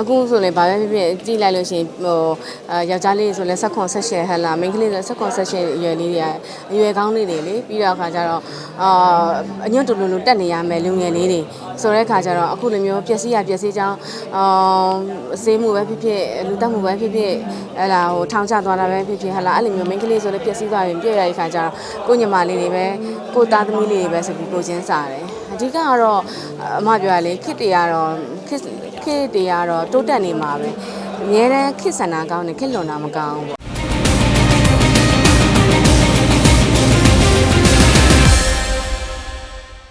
အခုဆိုလေဘာပဲဖြစ်ဖြစ်ကြည့်လိုက်လို့ရှိရင်ဟိုအာယောက်ျားလေးဆိုလဲဆက်ခွန်ဆက်ရှယ်ဟဲ့လားမိန်းကလေးဆိုဆက်ခွန်ဆက်ရှယ်အရွယ်လေးတွေကအရွယ်ကောင်းလေးတွေလေပြီးတော့အခါကျတော့အာအညွန့်တူလူလူတက်နေရမယ်လူငယ်လေးတွေဆိုတဲ့အခါကျတော့အခုလိုမျိုးပျက်စီးရပျက်စီးကြောင်းအာစေးမှုပဲဖြစ်ဖြစ်လူတက်မှုပဲဖြစ်ဖြစ်ဟဲ့လားဟိုထောင်ချသွားတာပဲဖြစ်ဖြစ်ဟဲ့လားအဲ့လိုမျိုးမိန်းကလေးဆိုလဲပျက်စီးသွားရင်ပြည့်ရတဲ့အခါကျတော့ကိုညီမလေးတွေပဲကိုသားသမီးလေးတွေပဲဆိုပြီးကိုချင်းစားတယ်အဓိကကတော့အမပြောရလေခစ်တွေကတော့ခစ် ခစ်တွေကတော့တိုးတက်နေမှာပဲအများတန်းခစ်ဆန္ဒကောင်းတယ်ခစ်လွန်တာမကောင်းဘူး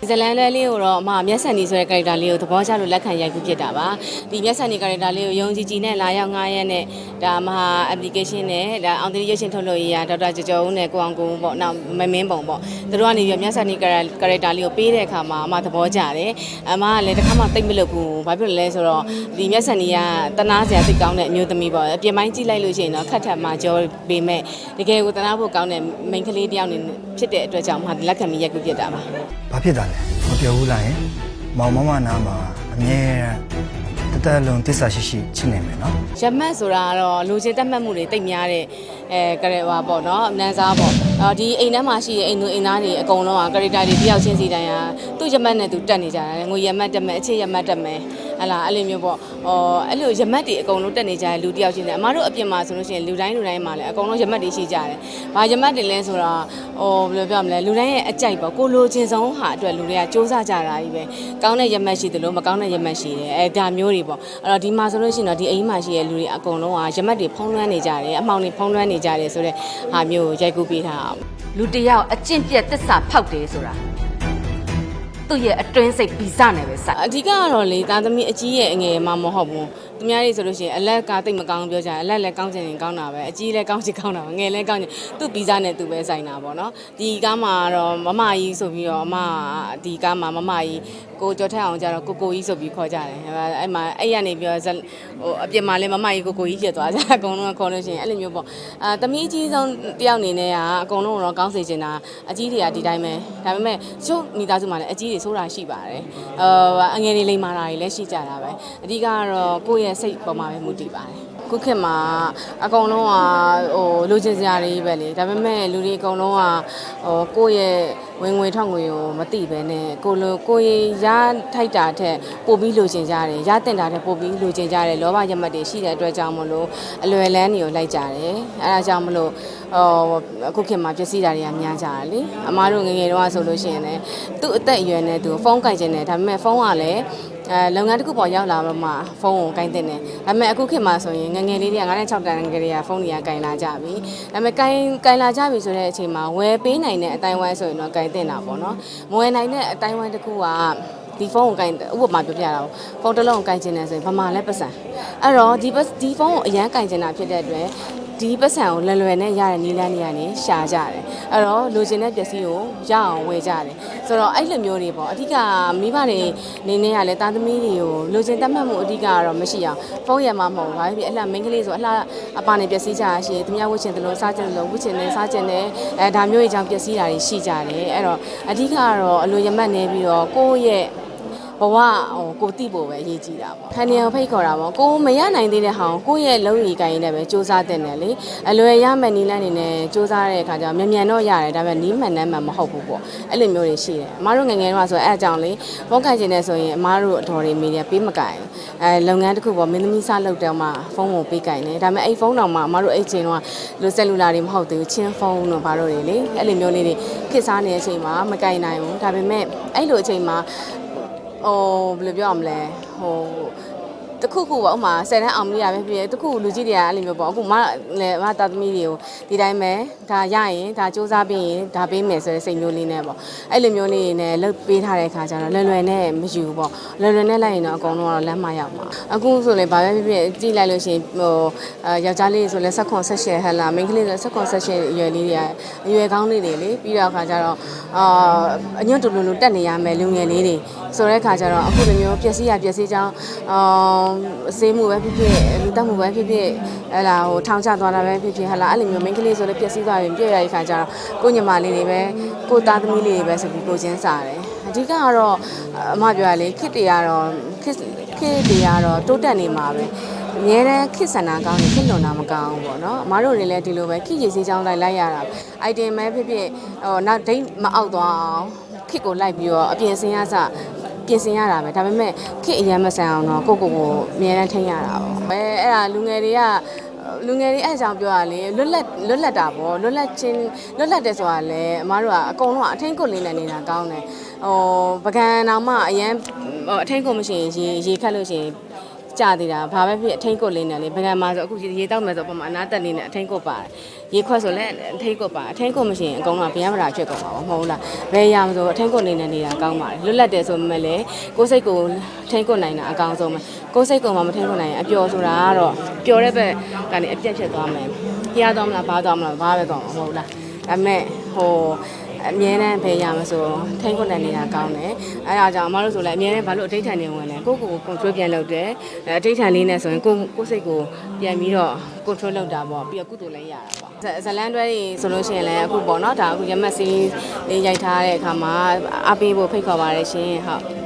ဇလန်လွဲလေးကိုတော့အမမျက်စံနေဆိုတဲ့ character လေးကိုသဘောကျလို့လက်ခံရိုက်ကူးဖြစ်တာပါဒီမျက်စံနေ character လေးကိုယုံကြည်ကြည်နဲ့လာရောက်9ရက်နဲ့ဒါမဟာ application နဲ့ဒါအောင်သတိရုပ်ရှင်ထုတ်လို့ရရဒေါက်တာကျော်ကျော်ဦးနဲ့ကိုအောင်ကိုဦးပေါ့နောက်မမင်းပုံပေါ့သူတို့ကနေပြီးမျက်စံနေ character လေးကိုပေးတဲ့အခါမှာအမသဘောကျတယ်အမကလည်းတစ်ခါမှတိတ်မလို့ဘူးဘာဖြစ်လို့လဲဆိုတော့ဒီမျက်စံနေကတနာစရာသိကောင်းတဲ့အမျိုးသမီးပေါ့အပြင်ပိုင်းကြည့်လိုက်လို့ရှိရင်တော့ခက်ထက်မှကြောပေမဲ့တကယ်ကိုတနာဖို့ကောင်းတဲ့မိန်းကလေးတစ်ယောက်နေဖြစ်တဲ့အတွက်ကြောင့်မဟာလက်ခံပြီးရိုက်ကူးဖြစ်တာပါဘာဖြစ်တာလဲမ ပြောဘူးလားယင်မောင်မမနာမှာအမြဲတန်းတသက်လုံးတစ္ဆာရှိရှိချစ်နေမယ်နော်ရမတ်ဆိုတာကတော့လူချင်းတက်မှတ်မှုတွေတိတ်များတဲ့အဲကရဟွာပေါ့နော်နန်းစားပေါ့အော်ဒီအိမ်ထဲမှာရှိတဲ့အိမ်သူအိမ်သားတွေအကုန်လုံးကကရတာတွေတယောက်ချင်းစီတိုင်းဟာသူ့ရမတ်နဲ့သူတက်နေကြတယ်ငွေရမတ်တက်မယ်အချစ်ရမတ်တက်မယ် ဟလာအဲ့လိုမျိုးပေါ့ဟောအဲ့လိုရမတ်တွေအကုန်လုံးတက်နေကြတဲ့လူတယောက်ချင်းစီအမတို့အပြင်မှာဆိုလို့ရှိရင်လူတိုင်းလူတိုင်းမှာလည်းအကုန်လုံးရမတ်တွေရှိကြတယ်ဘာရမတ်တွေလဲဆိုတော့ဟိုဘယ်လိုပြောမလဲလူတိုင်းရဲ့အကြိုက်ပေါ့ကိုလိုချင်ဆုံးဟာအတွက်လူတွေကစူးစမ်းကြတာကြီးပဲကောင်းတဲ့ရမတ်ရှိတယ်လို့မကောင်းတဲ့ရမတ်ရှိတယ်အဲဒါမျိုးတွေပေါ့အဲ့တော့ဒီမှာဆိုလို့ရှိရင်တော့ဒီအိမ်မှာရှိတဲ့လူတွေအကုန်လုံးကရမတ်တွေဖုံးလွှမ်းနေကြတယ်အမှောင်တွေဖုံးလွှမ်းနေကြတယ်ဆိုတဲ့ဟာမျိုးကိုရိုက်ကူးပေးထားအောင်လူတစ်ယောက်အကျင့်ပြတ်သစ္စာဖောက်တယ်ဆိုတာ သူ့ရဲ့အတွင်းစိတ်ဗီဇနဲ့ပဲစအဓိကကတော့လေသားသမီးအကြီးရဲ့အငယ်မှမဟုတ်ဘူးသူများတွေဆိုလို့ရှိရင်အလက်ကတိတ်မကောင်းပြောကြတယ်အလက်လည်းကောင်းချင်ရင်ကောင်းတာပဲအကြီးလည်းကောင်းချင်ကောင်းတာပဲငယ်လည်းကောင်းချင်သူ့ဗီဇနဲ့သူပဲဆိုင်တာပေါ့နော်ဒီကားမှာတော့မမကြီးဆိုပြီးတော့အမကဒီကားမှာမမကြီးကိုကြော်ထက်အောင်ကြတော့ကိုကိုကြီးဆိုပြီးခေါ်ကြတယ်အဲ့မှာအဲ့ရနေပြီးတော့ဇက်ဟိုအပြင်မှာလည်းမမကြီးကိုကိုကြီးဖြစ်သွားကြအကုန်လုံးကခေါ်လို့ရှိရင်အဲ့လိုမျိုးပေါ့အာသမီးအကြီးဆုံးတယောက်အနေနဲ့ကအကုန်လုံးတော့ကောင်းစေချင်တာအကြီးတွေကဒီတိုင်းပဲဒါပေမဲ့ကျုပ်မိသားစုမှာလည်းအကြီးတွေဆိုတာရှိပါတယ်အာအငယ်တွေလိမ္မာတာတွေလည်းရှိကြတာပဲအဓိကကတော့ကိုယ့်ရဲ့စိတ်ပေါ်မှာပဲမူတည်ပါတယ် ခုခေတ်မှာအကုန်လုံးကဟိုလူချင်းစရာတွေပဲလေဒါပေမဲ့လူတွေအကုန်လုံးကဟိုကိုယ့်ရဲ့ဝင်ငွေထွက်ငွေကိုမသိပဲနဲ့ကိုလိုကိုယ်ရထိုက်တာထက်ပိုပြီးလိုချင်ကြတယ်ရတင်တာထက်ပိုပြီးလိုချင်ကြတယ်လောဘရမတ်တွေရှိတဲ့အတွက်ကြောင့်မလို့အလွယ်လန်းတွေကိုလိုက်ကြတယ်အဲဒါကြောင့်မလို့ဟိုအခုခေတ်မှာပျက်စီးတာတွေကများကြတယ်လေအမားတို့ငယ်ငယ်တုန်းကဆိုလို့ရှိရင်လည်းသူ့အသက်အရွယ်နဲ့သူဖုန်းကင်ချင်တယ်ဒါပေမဲ့ဖုန်းကလည်း အဲလုပ်ငန်းတစ်ခုပေါ်ရောက်လာတော့မှဖုန်းကိုကင်တင်တယ်ဒါပေမဲ့အခုခေတ်မှာဆိုရင်ငယ်ငယ်လေးတွေက9နဲ့6တန်းကလေးကဖုန်းတွေကကင်လာကြပြီဒါပေမဲ့ကင်ကင်လာကြပြီဆိုတဲ့အချိန်မှာဝယ်ပေးနိုင်တဲ့အတိုင်းဝိုင်းဆိုရင်တော့ကင်တင်တာပေါ့နော်မဝယ်နိုင်တဲ့အတိုင်းဝိုင်းတစ်ခုကဒီဖုန်းကိုကင်ဥပမာပြောပြတာပေါ့ဖုန်းတစ်လုံးကိုကင်ချင်တယ်ဆိုရင်ဗမာလဲပတ်စံအဲ့တော့ဒီပတ်ဒီဖုန်းကိုအရန်ကင်ချင်တာဖြစ်တဲ့အတွက် ဒီပတ်စံကိုလွယ်လွယ်နဲ့ရတဲ့နီးလန်းတွေကနေရှာကြတယ်အဲ့တော့လိုချင်တဲ့ပစ္စည်းကိုရအောင်ဝယ်ကြတယ်ဆိုတော့အဲ့လိုမျိုးတွေပေါ့အဓိကမိဘတွေနေနေရလဲတာသမီးတွေကိုလိုချင်တတ်မှတ်မှုအဓိကကတော့မရှိအောင်ဖုန်းရမှာမဟုတ်ဘူးဘာဖြစ်ဖြစ်အလှမိန်းကလေးဆိုအလှအပါနေပစ္စည်းကြရရှိသူများဝှချင်တယ်လို့စားချင်တယ်လို့ဝှချင်တယ်စားချင်တယ်အဲဒါမျိုးတွေကြောင့်ပစ္စည်းတာတွေရှိကြတယ်အဲ့တော့အဓိကကတော့အလိုရမတ်နေပြီးတော့ကိုယ့်ရဲ့ ဘဝဟိုကိုတိဖို့ပဲအရေးကြီးတာပေါ့ခန္ဓာကိုဖိတ်ခေါ်တာပေါ့ကိုမရနိုင်သေးတဲ့ဟာကိုကိုယ့်ရဲ့လုံရီကိုင်းနဲ့ပဲစူးစမ်းတဲ့နယ်လေအလွယ်ရမယ်နီးလန်းနေနဲ့စူးစမ်းတဲ့အခါကျတော့မြန်မြန်တော့ရတယ်ဒါပေမဲ့နီးမှန်နှမ်းမှန်မဟုတ်ဘူးပေါ့အဲ့လိုမျိုးတွေရှိတယ်အမားတို့ငယ်ငယ်တော့ဆိုအဲ့အကြောင်းလေဖုန်းကင်ကျင်နေဆိုရင်အမားတို့အတော်တွေမိတယ်ပေးမကင်အဲလုပ်ငန်းတစ်ခုပေါ့မင်းသမီးစားလုပ်တော့မှဖုန်းကိုပေးကင်တယ်ဒါပေမဲ့အဲ့ဖုန်းတော်မှာအမားတို့အဲ့ချိန်တော့လိုဆက်လူလာတွေမဟုတ်သေးဘူးချင်းဖုန်းတို့ဘာလို့တွေလေအဲ့လိုမျိုးလေးတွေခစ်စားနေတဲ့အချိန်မှာမကင်နိုင်ဘူးဒါပေမဲ့အဲ့လိုအချိန်မှာ ဟိုဘယ်လိုပြောရမလဲဟို တခုခုပေါ့ဥမာ10တန်းအောင်မလို့ရပဲဖြစ်ဖြစ်တခုလူကြီးတွေကအဲ့လိုမျိုးပေါ့အခုမလည်းမတာသမီးတွေကိုဒီတိုင်းပဲဒါရရင်ဒါစူးစမ်းပြီးရင်ဒါပေးမယ်ဆိုတဲ့စိတ်မျိုးလေးနဲ့ပေါ့အဲ့လိုမျိုးလေးနဲ့လုတ်ပေးထားတဲ့ခါကျတော့လွယ်လွယ်နဲ့မယူပေါ့လွယ်လွယ်နဲ့လိုက်ရင်တော့အကုန်လုံးကတော့လမ်းမရောက်မှာအခုဆိုလေဘာပဲဖြစ်ဖြစ်ကြည့်လိုက်လို့ရှိရင်ဟိုအာယောက်ျားလေးဆိုလဲဆက်ခွန်ဆက်ရှယ်ဟဲ့လားမိန်းကလေးဆိုဆက်ခွန်ဆက်ရှယ်အရွယ်လေးတွေကအရွယ်ကောင်းလေးတွေလေပြီးတော့ခါကျတော့အာအညွန့်တူလူလူတက်နေရမယ်လူငယ်လေးတွေဆိုတဲ့ခါကျတော့အခုလိုမျိုးပျက်စီးရပျက်စီးကြောင်းအာစေးမှုပဲဖြစ်ဖြစ်လူတက်မှုပဲဖြစ်ဖြစ်ဟဲ့လားဟိုထောင်ချသွားတာပဲဖြစ်ဖြစ်ဟဲ့လားအဲ့လိုမျိုးမိန်းကလေးဆိုလဲပျက်စီးသွားရင်ပြည့်ရတဲ့ခါကျတော့ကိုညီမလေးတွေပဲကိုသားသမီးလေးတွေပဲဆိုပြီးကိုချင်းစားတယ်အဓိကကတော့အမပြောရလေခစ်တွေကတော့ခစ်ခေတ်တွေကတော့တိုးတက်နေမှာပဲအများတန်းခေတ်ဆန္ဒကောင်းနေခေတ်လွန်တာမကောင်းဘူးပေါ့နော်အမားတို့တွေလည်းဒီလိုပဲခေတ်ရည်စည်းချောင်းလိုက်လိုက်ရတာအိုက်တင်မဲဖြစ်ဖြစ်ဟိုနောက်ဒိတ်မအောက်သွားအောင်ခေတ်ကိုလိုက်ပြီးတော့အပြင်စင်ရစ ပြင်ဆင်ရတာပဲဒါပေမဲ့ခေတ်အရင်မဆန်အောင်တော့ကိုကိုကိုအများတန်းထိန်းရတာပေါ့အဲအဲ့ဒါလူငယ်တွေကလူငယ်တွေအဲ့အကြောင်းပြောရလေလွတ်လပ်လွတ်လပ်တာပေါ့လွတ်လပ်ချင်းလွတ်လပ်တယ်ဆိုတာလေအမားတို့ကအကုန်လုံးကအထင်းကွက်လေးနဲ့နေတာကောင်းတယ်ဟိုပကံတော်မှအရင်ဟိုအထင်းကွက်မရှိရင်ရေရေခတ်လို့ရှိရင် ကြာသေးတာဘာပဲဖြစ်အထင်းကုတ်လေးနဲ့လေဘယ်ကမှဆိုအခုရေတောက်မယ်ဆိုပုံမှန်အနာတက်လေးနဲ့အထင်းကုတ်ပါတယ်ရေခွက်ဆိုလည်းအထင်းကုတ်ပါအထင်းကုတ်မရှိရင်အကုန်လုံးကဗျမ်းမရာဖြစ်ကုန်ပါဘူးမဟုတ်လားဘယ်ရမဆိုအထင်းကုတ်လေးနဲ့နေတာကောင်းပါတယ်လွတ်လပ်တယ်ဆိုမှလည်းကိုယ်စိတ်ကိုထင်းကုတ်နိုင်တာအကောင်းဆုံးပဲကိုယ်စိတ်ကိုမှမထင်းကုတ်နိုင်ရင်အပျော်ဆိုတာကတော့ပျော်တဲ့ဘက်ကနေအပြတ်ဖြစ်သွားမယ်ပြားသွားမလားဘာသွားမလားဘာပဲကောင်းမှာမဟုတ်လားဒါပေမဲ့ဟို အမြဲတမ်းပဲရမှာဆိုထိန်းခွန်းနဲ့နေတာကောင်းတယ်အဲအားကြောင့်အမတို့ဆိုလည်းအမြဲတမ်းဘာလို့အထိတ်ထန်နေဝင်လဲကိုယ့်ကိုယ်ကို control ပြန်လုပ်တယ်အဲအထိတ်ထန်လေးနဲ့ဆိုရင်ကိုယ့်ကိုယ့်စိတ်ကိုပြန်ပြီးတော့ control လုပ်တာပေါ့ပြီးတော့ကုသိုလ်လည်းရတာပေါ့ဇဇလန်တွဲတွေဆိုလို့ရှိရင်လည်းအခုပေါ့နော်ဒါအခုရမက်စီးလေးရိုက်ထားတဲ့အခါမှာအပေးဖို့ဖိတ်ခေါ်ပါတယ်ရှင်ဟုတ်